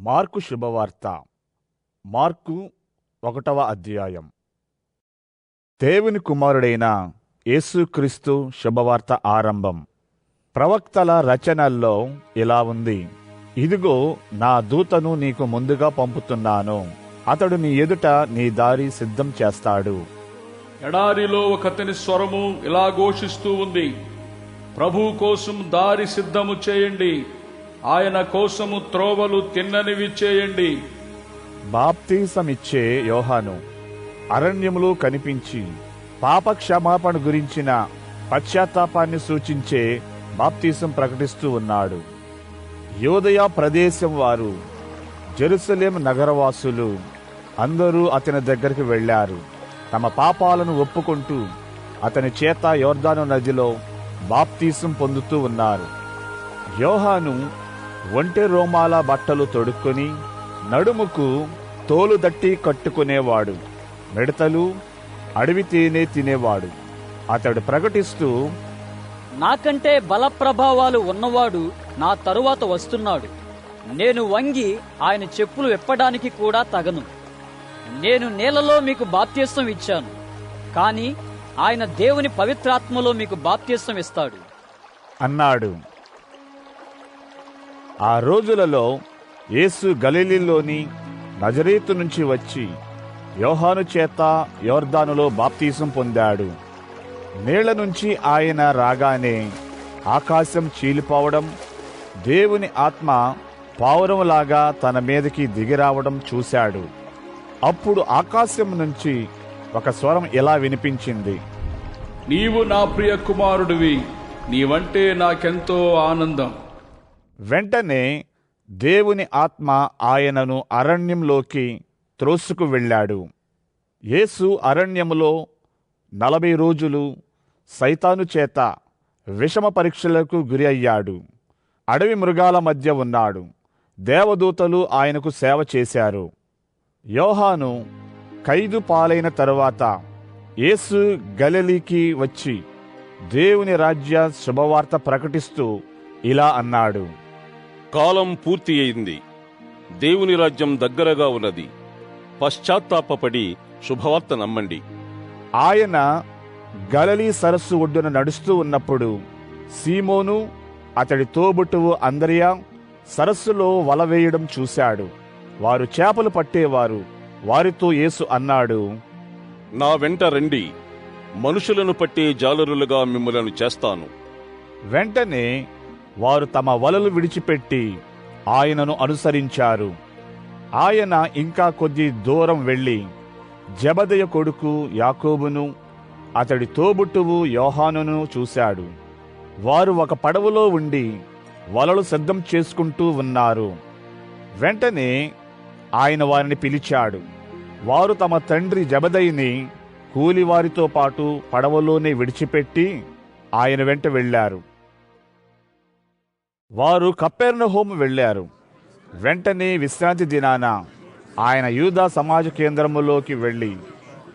Mark శుభవార్త. Mark ఒకటవ అధ్యాయం. దేవుని కుమారుడైన యేసుక్రీస్తు శుభవార్త ఆరంభం. ప్రవక్తల రచనల్లో ఇలా ఉంది. ఇదిగో నా దూతను నీకు ముందుగా పంపుతున్నాను. అతడు నీ ఎదుట నీ దారి సిద్ధం చేస్తాడు. ఎడారిలో ఒకతని స్వరము ఇలా ఘోషిస్తూ ఉంది. ప్రభు కోసం దారి సిద్ధము చేయండి. ఆయన కోసము త్రోవలు తిన్ననివి చేయండి. బాప్తీసమిచ్చే యోహాను అరణ్యములో కనిపించి పాప క్షమాపణ గురించిన పశ్చాత్తాపాన్ని సూచించే బాప్తీసం ప్రకటిస్తూ ఉన్నాడు. యోదయ ప్రదేశం వారు జెరూసలేం నగరవాసులు అందరూ అతని దగ్గరికి వెళ్ళారు. తమ పాపాలను ఒప్పుకుంటూ అతని చేత యోర్దాను నదిలో బాప్తీసం పొందుతూ ఉన్నారు. యోహాను ఒంటె రోమాల బట్టలు తొడుక్కొని నడుముకు తోలు దట్టి కట్టుకునేవాడు. మిడతలు అడవి తేనె తినేవాడు. అతడు ప్రకటిస్తూ నాకంటే బల ప్రభావాలు ఉన్నవాడు నా తరువాత వస్తున్నాడు. నేను వంగి ఆయన చెప్పులు విప్పడానికి కూడా తగను. నేను నేలలో మీకు బాప్త్యస్వం ఇచ్చాను. కానీ ఆయన దేవుని పవిత్రాత్మలో మీకు బాప్త్యస్వం ఇస్తాడు. అన్నాడు. ఆ రోజులలో యేసు గలీలిలోని నజరీతు నుంచి వచ్చి యోహాను చేత యోర్ధానులో బాప్తీసం పొందాడు. నీళ్ళ నుంచి ఆయన రాగానే ఆకాశం చీలిపోవడం దేవుని ఆత్మ పావురంలాగా తన మీదకి దిగిరావడం చూశాడు. అప్పుడు ఆకాశం నుంచి ఒక స్వరం ఇలా వినిపించింది. నీవు నా ప్రియ కుమారుడివి నీవంటే నాకెంతో ఆనందం. వెంటనే దేవుని ఆత్మ ఆయనను అరణ్యంలోకి త్రోసుకు వెళ్ళాడు. యేసు అరణ్యములో నలభై రోజులు సైతాను చేత విషమ పరీక్షలకు గురి అయ్యాడు. అడవి మృగాల మధ్య ఉన్నాడు. దేవదూతలు ఆయనకు సేవ చేశారు. యోహాను ఖైదు పాలైన తరువాత యేసు గలలీకి వచ్చి దేవుని రాజ్య శుభవార్త ప్రకటిస్తూ ఇలా అన్నాడు. కాలం పూర్తి అయింది. దేవుని రాజ్యం దగ్గరగా ఉన్నది. పశ్చాత్తాపపడి శుభవార్త నమ్మండి. ఆయన గలలీ సరస్సు ఒడ్డున నడుస్తూ ఉన్నప్పుడు సీమోను అతడి తోబుట్టువు అందరియా సరస్సులో వల వేయడం చూశాడు. వారు చేపలు పట్టేవారు. వారితో యేసు అన్నాడు నా వెంట రండి. మనుషులను పట్టే జాలరులుగా మిమ్మలను చేస్తాను. వెంటనే వారు తమ వలలు విడిచిపెట్టి ఆయనను అనుసరించారు. ఆయన ఇంకా కొద్ది దూరం వెళ్ళి జబదయ కొడుకు యాకోబును అతడి తోబుట్టువు యోహానును చూశాడు. వారు ఒక పడవలో ఉండి వలలు సిద్ధం చేసుకుంటూ ఉన్నారు. వెంటనే ఆయన వారిని పిలిచాడు. వారు తమ తండ్రి జబదయిని కూలివారితో పాటు పడవలోనే విడిచిపెట్టి ఆయన వెంట వెళ్ళారు. వారు కప్పెర్నహోము వెళ్ళారు. వెంటనే విశ్రాంతి దినాన ఆయన యూదా సమాజ కేంద్రములోకి వెళ్ళి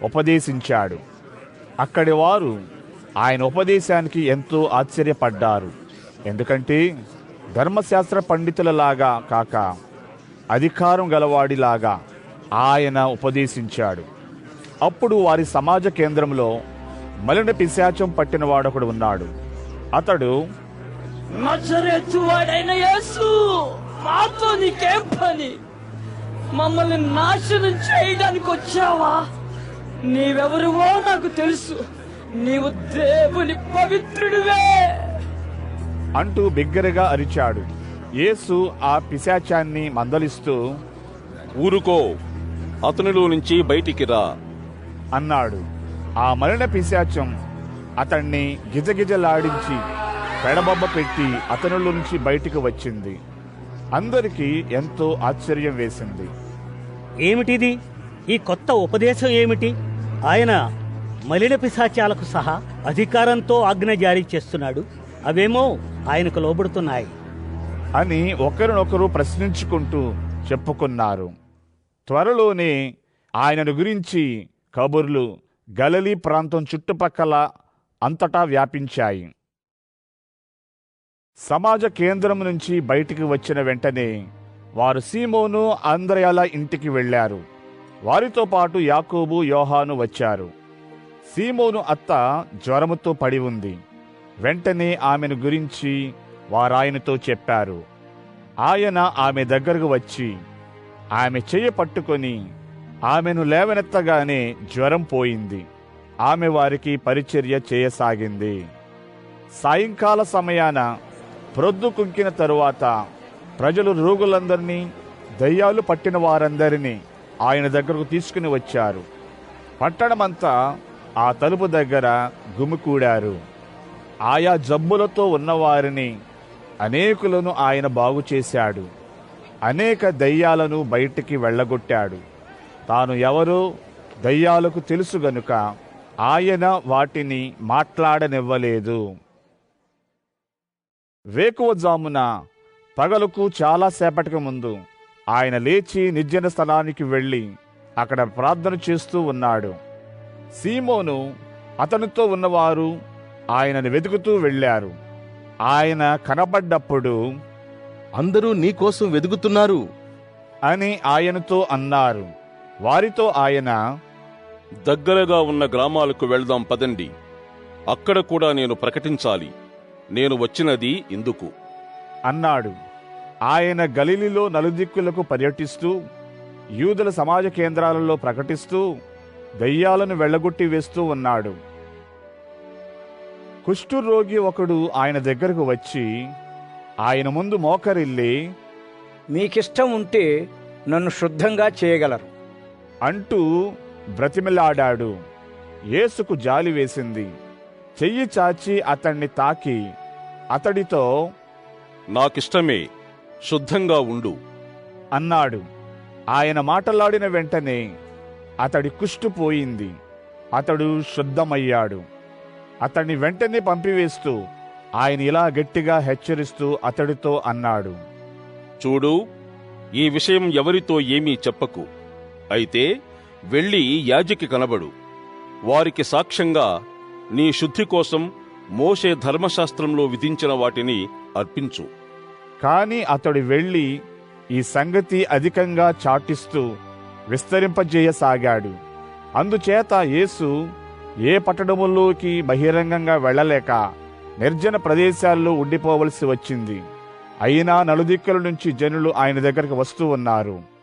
ఉపదేశించాడు. అక్కడి వారు ఆయన ఉపదేశానికి ఎంతో ఆశ్చర్యపడ్డారు. ఎందుకంటే ధర్మశాస్త్ర పండితులలాగా కాక అధికారం గలవాడిలాగా ఆయన ఉపదేశించాడు. అప్పుడు వారి సమాజ కేంద్రంలో మలిన పిశాచం పట్టిన వాడొకడు ఉన్నాడు. అతడు నజరేతువాడైన యేసు మాతో నీకేం పని మమ్మల్ని నాశనం చేయడానికి వచ్చావా? నీవెవరివో నాకు తెలుసు. నీవు దేవుని పవిత్రుడివే. అంటూ బిగ్గరగా అరిచాడు. యేసు ఆ పిశాచాన్ని మందలిస్తూ ఊరుకో అతనిలో నుంచి బయటికి రా. అన్నాడు. ఆ మలిన పిశాచం అతన్ని గిజగిజలాడించి పెడబొబ్బ పెట్టి అతనిలో నుంచి బయటికి వచ్చింది. అందరికీ ఎంతో ఆశ్చర్యం వేసింది. ఏమిటిది? ఈ కొత్త ఉపదేశం ఏమిటి? ఆయన మలిన పిశాచాలకు సహా అధికారంతో ఆజ్ఞ జారీ చేస్తున్నాడు. అవేమో ఆయనకు లోబడుతున్నాయి. అని ఒకరినొకరు ప్రశ్నించుకుంటూ చెప్పుకున్నారు. త్వరలోనే ఆయనను గురించి కబుర్లు గలలీ ప్రాంతం చుట్టుపక్కల అంతటా వ్యాపించాయి. సమాజ కేంద్రం నుంచి బయటికి వచ్చిన వెంటనే వారు సీమోను అంద్రయాల ఇంటికి వెళ్ళారు. వారితో పాటు యాకోబు యోహాను వచ్చారు. సీమోను అత్త జ్వరముతో పడి ఉంది. వెంటనే ఆమెను గురించి వారాయనతో చెప్పారు. ఆయన ఆమె దగ్గరకు వచ్చి ఆమె చెయ్యి పట్టుకొని ఆమెను లేవనెత్తగానే జ్వరం పోయింది. ఆమె వారికి పరిచర్య చేయసాగింది. సాయంకాల సమయాన ప్రొద్దు కుంకిన తరువాత ప్రజలు రోగులందరినీ దయ్యాలు పట్టిన వారందరినీ ఆయన దగ్గరకు తీసుకుని వచ్చారు. పట్టణమంతా ఆ తలుపు దగ్గర గుమికూడారు. ఆయా జబ్బులతో ఉన్నవారిని అనేకులను ఆయన బాగు చేశాడు. అనేక దయ్యాలను బయటికి వెళ్ళగొట్టాడు. తాను ఎవరో దయ్యాలకు తెలుసు గనుక ఆయన వాటిని మాట్లాడనివ్వలేదు. వేకువజామున పగలుకు చాలా సేపటికి ముందు ఆయన లేచి నిర్జన స్థలానికి వెళ్ళి అక్కడ ప్రార్థన చేస్తూ ఉన్నాడు. సీమోను అతనితో ఉన్నవారు ఆయనను వెతుకుతూ వెళ్ళారు. ఆయన కనబడ్డప్పుడు అందరూ నీ కోసం వెదుగుతున్నారు అని ఆయనతో అన్నారు. వారితో ఆయన దగ్గరగా ఉన్న గ్రామాలకు వెళ్దాం పదండి. అక్కడ కూడా నేను ప్రకటించాలి. నేను వచ్చినది ఇందుకు. అన్నాడు. ఆయన గలిలిలో నలుదిక్కులకు పర్యటిస్తూ యూదుల సమాజ కేంద్రాలలో ప్రకటిస్తూ దయ్యాలను వెళ్ళగొట్టి వేస్తూ ఉన్నాడు. కుష్ఠురోగి ఒకడు ఆయన దగ్గరకు వచ్చి ఆయన ముందు మోకరిల్లి మీకిష్టం ఉంటే నన్ను శుద్ధంగా చేయగలరు అంటూ బ్రతిమిలాడాడు. యేసుకు జాలి వేసింది. చెయ్యి చాచి అతన్ని తాకి. అతడితో నాకిష్టమే శుద్ధంగా ఉండు. అన్నాడు. ఆయన మాటలాడిన వెంటనే అతడి కుష్టు పోయింది. అతడు శుద్ధమయ్యాడు. అతన్ని వెంటనే పంపివేస్తూ ఆయన ఇలా గట్టిగా హెచ్చరిస్తూ అతడితో అన్నాడు. చూడు ఈ విషయం ఎవరితో ఏమీ చెప్పకు. అయితే వెళ్ళి యాజకి కనబడు. వారికి సాక్ష్యంగా నీ శుద్ధి కోసం మోషే ధర్మశాస్త్రంలో విధించిన వాటిని అర్పించు. కాని అతడు వెళ్ళి ఈ సంగతి అధికంగా చాటిస్తూ విస్తరింపజేయసాగాడు. అందుచేత యేసు ఏ పట్టణముల్లోకి బహిరంగంగా వెళ్ళలేక నిర్జన ప్రదేశాల్లో ఉండిపోవలసి వచ్చింది. అయినా నలుదిక్కుల నుంచి జనులు ఆయన దగ్గరకు వస్తూ ఉన్నారు.